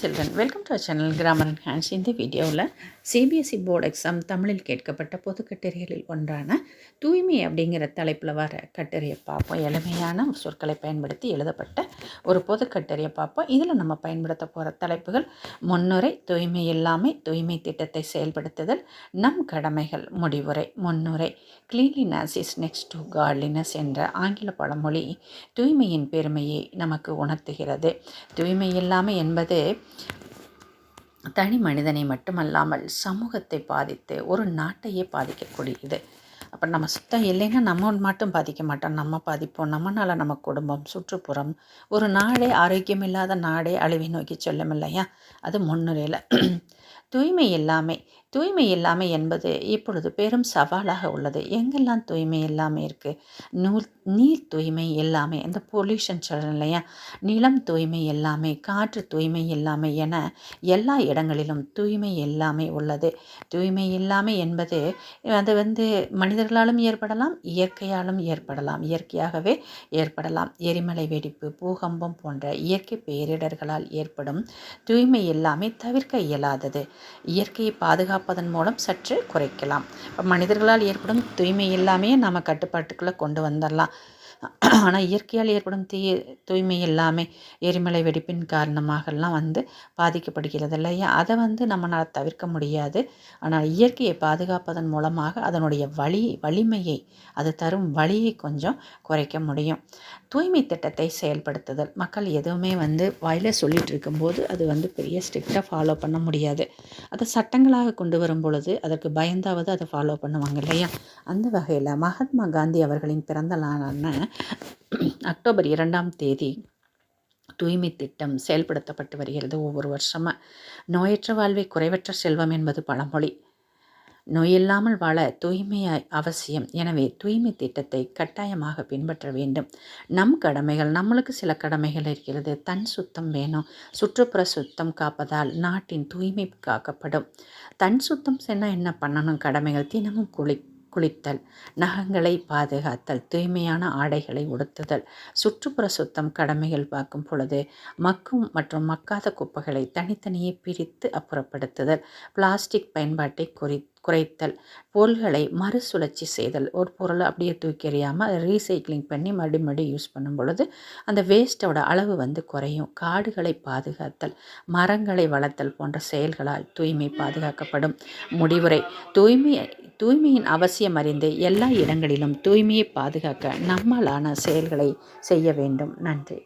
Children welcome to channel grammar and hands இந்த வீடியோவில் CBSE board exam தமிழில் கேட்கப்பட்ட பொது கட்டுரைகளில் ஒன்றான தூய்மை அப்படிங்கிற தலைப்பில் வர கட்டுரையை பார்ப்போம். எளிமையான சொற்களை பயன்படுத்தி எழுதப்பட்ட ஒரு பொது கட்டுரையை பார்ப்போம். இதில் நம்ம பயன்படுத்த போகிற தலைப்புகள் முன்னுரை தூய்மை இல்லாமை தூய்மை திட்டத்தை செயல்படுத்துதல் நம் கடமைகள் முடிவுரை முன்னுரை cleanliness is next to godliness என்ற ஆங்கில பழமொழி தூய்மையின் பெருமையை நமக்கு உணர்த்துகிறது. தூய்மை இல்லாமை என்பது தனி மனிதனை மட்டுமல்லாமல் சமூகத்தை பாதித்து ஒரு நாட்டையே பாதிக்கக்கூடியது. அப்போ நம்ம சுத்தம் இல்லைன்னா நம்ம மட்டும் பாதிக்க மாட்டோம். நம்ம பாதிப்போம். நம்மளால் நம்ம குடும்பம் சுற்றுப்புறம் ஒரு நாடே ஆரோக்கியம் இல்லாத நாடே அழிவை நோக்கி செல்லும் இல்லையா? அது முன்னுரையில். தூய்மை எல்லாமே தூய்மை இல்லாமை என்பது இப்பொழுது பெரும் சவாலாக உள்ளது. எங்கெல்லாம் தூய்மை இல்லாமல் இருக்குது நூல் நீர் தூய்மை இல்லாமல் இந்த பொல்யூஷன் சொல்கிறேன் இல்லையா? நிலம் தூய்மை இல்லாமல் காற்று தூய்மை இல்லாமை என எல்லா இடங்களிலும் தூய்மை இல்லாமல் உள்ளது. தூய்மை இல்லாமை என்பது அது வந்து மனிதர்களாலும் ஏற்படலாம் இயற்கையாலும் ஏற்படலாம் இயற்கையாகவே ஏற்படலாம். எரிமலை வெடிப்பு பூகம்பம் போன்ற இயற்கை பேரிடர்களால் ஏற்படும் தூய்மை எல்லாமே தவிர்க்க இயலாதது. இயற்கையை பாதுகாப்பு பார்ப்பதன் மூலம் சற்று குறைக்கலாம். இப்போ மனிதர்களால் ஏற்படும் தூய்மை எல்லாமே நம்ம கட்டுப்பாட்டுக்குள்ளே கொண்டு வந்துடலாம் ஆனால் இயற்கையால் ஏற்படும் தீய தூய்மை இல்லாமல் எரிமலை வெடிப்பின் காரணமாகலாம் வந்து பாதிக்கப்படுகிறது இல்லையா? அதை வந்து நம்மளால் தவிர்க்க முடியாது. ஆனால் இயற்கையை பாதுகாப்பதன் மூலமாக அதனுடைய வழி வலிமையை அது தரும் வழியை கொஞ்சம் குறைக்க முடியும். தூய்மை திட்டத்தை செயல்படுத்துதல். மக்கள் எதுவுமே வந்து வாயில் சொல்லிகிட்டு இருக்கும்போது அது வந்து பெரிய ஸ்ட்ரிக்டாக ஃபாலோ பண்ண முடியாது. அதை சட்டங்களாக கொண்டு வரும் பொழுது அதற்கு பயந்தாவது அதை ஃபாலோ பண்ணுவாங்க இல்லையா? அந்த வகையில் மகாத்மா காந்தி அவர்களின் பிறந்த நாளான அக்டோபர் இரண்டாம் தேதி தூய்மை திட்டம் செயல்படுத்தப்பட்டு வருகிறது. ஒவ்வொரு வருஷமாக நோயற்ற வாழ்வை குறைவற்ற செல்வம் என்பது பழமொழி. நோயில்லாமல் வாழ தூய்மை அவசியம். எனவே தூய்மை திட்டத்தை கட்டாயமாக பின்பற்ற வேண்டும். நம் கடமைகள் நம்மளுக்கு சில கடமைகள் இருக்கிறது. தன் சுத்தம் வேணும். சுற்றுப்புற சுத்தம் காப்பதால் நாட்டின் தூய்மை காக்கப்படும். தன் சுத்தம் சென்னால் என்ன பண்ணணும்? கடமைகள் தினமும் குளி குளித்தல் நகங்களை பாதுகாத்தல் தூய்மையான ஆடைகளை உடுத்துதல் சுற்றுப்புற சுத்தம் கடமைகள் பார்க்கும் பொழுது மக்கும் மற்றும் மக்காத குப்பைகளை தனித்தனியே பிரித்து அப்புறப்படுத்துதல் பிளாஸ்டிக் பயன்பாட்டை குறித்து குறைத்தல் பொருள்களை மறுசுழற்சி செய்தல் ஒரு பொருளை அப்படியே தூக்கி எறியாமல் அதை ரீசைக்ளிங் பண்ணி மறுபடி மறுபடி யூஸ் பண்ணும் பொழுது அந்த வேஸ்ட்டோட அளவு வந்து குறையும். காடுகளை பாதுகாத்தல் மரங்களை வளர்த்தல் போன்ற செயல்களால் தூய்மை பாதுகாக்கப்படும். முடிவுரை தூய்மை தூய்மையின் அவசியம் அறிந்து எல்லா இடங்களிலும் தூய்மையை பாதுகாக்க நம்மளான செயல்களை செய்ய வேண்டும். நன்றி.